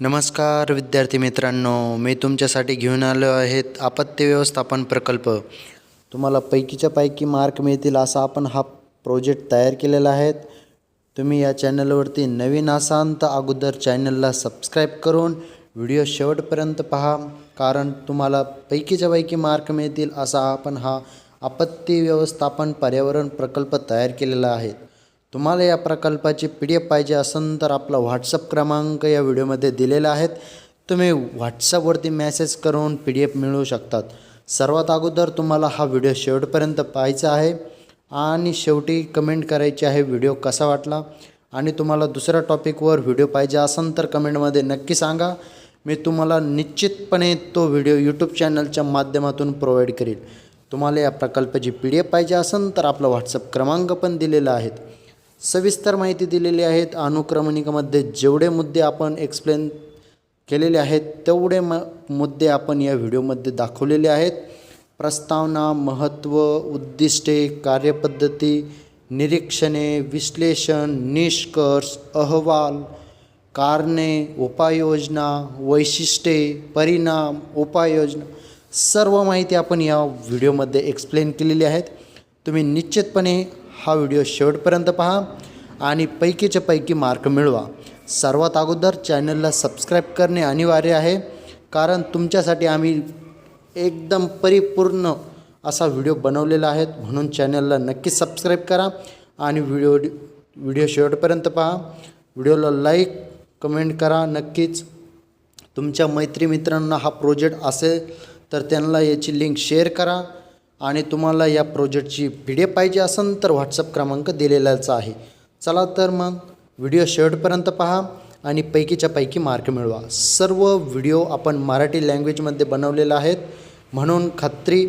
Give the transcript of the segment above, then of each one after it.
नमस्कार विद्यार्थी मित्रांनो मी तुमच्यासाठी घेऊन आलो आहेत आपत्ती व्यवस्थापन प्रकल्प. तुम्हाला पैकीच्या पैकी मार्क मिळतील असा आपण हा प्रोजेक्ट तयार केलेला आहे. तुम्ही या चॅनलवरती नवीन असाल तर अगोदर चॅनलला सबस्क्राईब करून व्हिडिओ शेवटपर्यंत पहा कारण तुम्हाला पैकीच्या पैकी मार्क मिळतील असा आपण हा आपत्ती व्यवस्थापन पर्यावरण प्रकल्प तयार केलेला आहे. तुम्हाला या प्रकल्पाची पी डी एफ पाहिजे असेल तर आपला व्हॉट्सअप क्रमांक या व्हिडिओमध्ये दिलेला आहेत तुम्ही व्हॉट्सअपवरती मेसेज करून पी डी एफ मिळवू शकतात. सर्वात अगोदर तुम्हाला हा व्हिडिओ शेवटपर्यंत पाहायचा आहे आणि शेवटी कमेंट करायची आहे व्हिडिओ कसा वाटला आणि तुम्हाला दुसऱ्या टॉपिकवर व्हिडिओ पाहिजे असेल तर कमेंटमध्ये नक्की सांगा. मी तुम्हाला निश्चितपणे तो व्हिडिओ यूट्यूब चॅनलच्या माध्यमातून प्रोव्हाइड करेल. तुम्हाला या प्रकल्पाची पी डी एफ पाहिजे असेल तर आपला व्हॉट्सअप क्रमांक पण दिलेला आहेत सविस्तर माहिती दिलेली आहेत. अनुक्रमणिकामध्ये जेवढे मुद्दे आपण एक्सप्लेन केलेले आहेत तेवढे म मुद्दे आपण या व्हिडिओमध्ये दाखवलेले आहेत. प्रस्तावना महत्त्व उद्दिष्टे कार्यपद्धती निरीक्षणे विश्लेषण निष्कर्ष अहवाल कारणे उपाययोजना वैशिष्ट्ये परिणाम उपाययोजना सर्व माहिती आपण या व्हिडिओमध्ये एक्सप्लेन केलेली आहेत. तुम्ही निश्चितपणे हा व्हिडिओ शेवटपर्यंत पहा आणि पैकीच्या पैकी मार्क मिळवा. सर्वात अगोदर चॅनलला सबस्क्राईब करणे अनिवार्य आहे कारण तुमच्यासाठी आम्ही एकदम परिपूर्ण असा व्हिडिओ बनवलेला आहे म्हणून चॅनलला नक्की सबस्क्राईब करा आणि व्हिडिओ व्हिडिओ शेवटपर्यंत पहा. व्हिडिओला लाईक कमेंट करा नक्कीच. तुमच्या मैत्रीमित्रांना हा प्रोजेक्ट असेल तर त्यांना याची लिंक शेअर करा. आणि तुम्हाला या प्रोजेक्टची पी डी एफ पाहिजे असेल तर व्हॉट्सअप क्रमांक दिलेलाच आहे. चला तर मग व्हिडिओ शेवटपर्यंत पहा आणि पैकीच्या पैकी मार्क मिळवा. सर्व व्हिडिओ आपण मराठी लँग्वेजमध्ये बनवलेला आहेत. म्हणून खात्री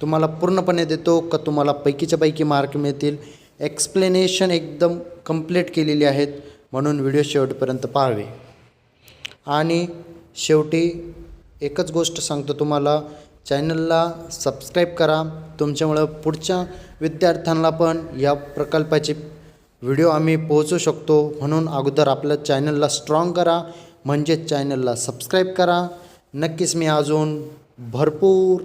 तुम्हाला पूर्णपणे देतो का तुम्हाला पैकीच्या पैकी मार्क मिळतील? एक्सप्लेनेशन एकदम कंप्लीट केलेली आहेत. म्हणून व्हिडिओ शेवटपर्यंत पाहावे. आणि शेवटी एकच गोष्ट सांगतो तुम्हाला. चॅनलला सबस्क्राईब करा. तुमच्यामुळं पुढच्या विद्यार्थ्यांना पण या प्रकल्पाचे व्हिडिओ आम्ही पोहोचू शकतो. म्हणून अगोदर आपल्या चॅनलला स्ट्रॉंग करा. म्हणजेच चॅनलला सबस्क्राईब करा. नक्कीच मी अजून भरपूर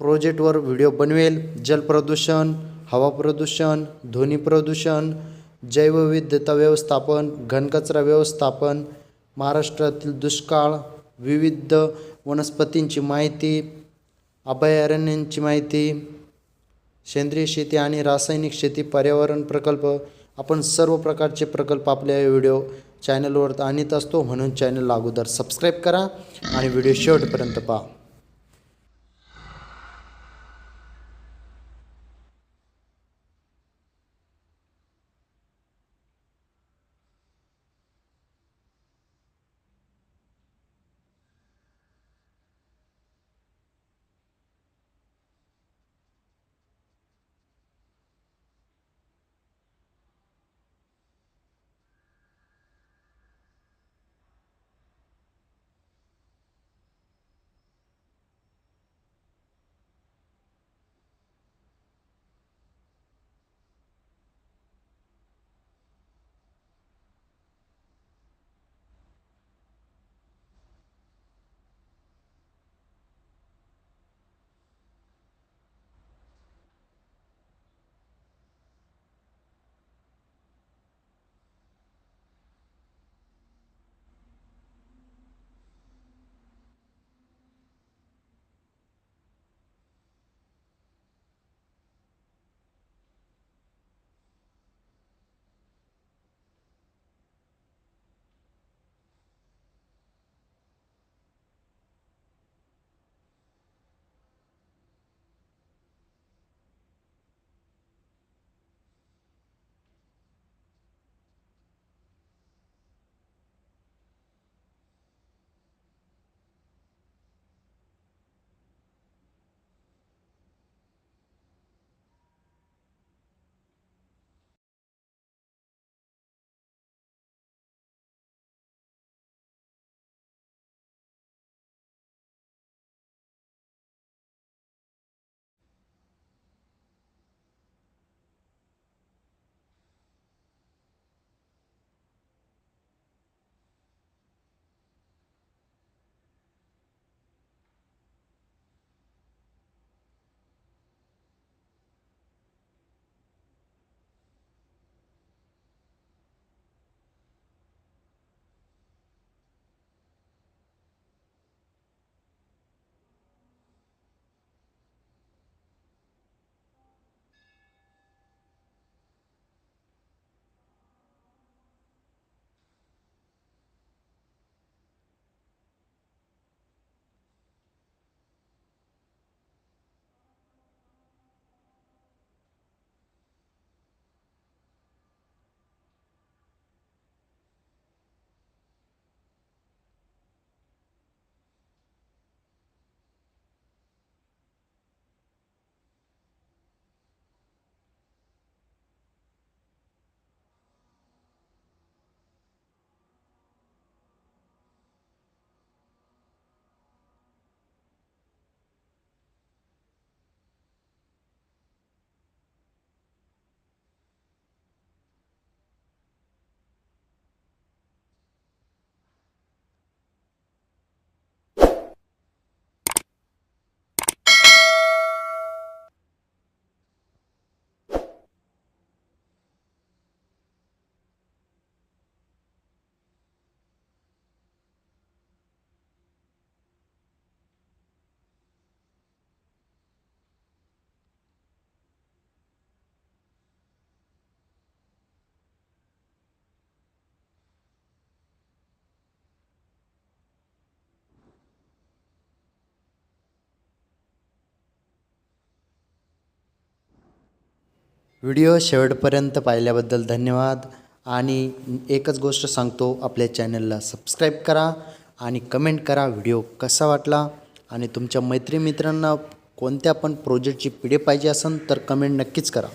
प्रोजेक्टवर व्हिडिओ बनवेल. जलप्रदूषण हवा प्रदूषण ध्वनी प्रदूषण जैवविविधता व्यवस्थापन घनकचरा व्यवस्थापन महाराष्ट्रातील दुष्काळ विविध वनस्पतींची माहिती अभयारण्यांची माहिती सेंद्रिय शेती आणि रासायनिक शेती पर्यावरण प्रकल्प आपण सर्व प्रकारचे प्रकल्प आपल्या व्हिडिओ चॅनलवर आणत असतो म्हणून चॅनल अगोदर सबस्क्राईब करा आणि व्हिडिओ शेवटपर्यंत पहा. व्हिडिओ शेवटपर्यंत पाहिल्याबद्दल धन्यवाद. आणि एकच गोष्ट सांगतो आपल्या चॅनलला सबस्क्राईब करा आणि कमेंट करा व्हिडिओ कसा वाटला. आणि तुमच्या मैत्रिमित्रांना कोणत्या पण प्रोजेक्टची पिढे पाहिजे असेल तर कमेंट नक्कीच करा.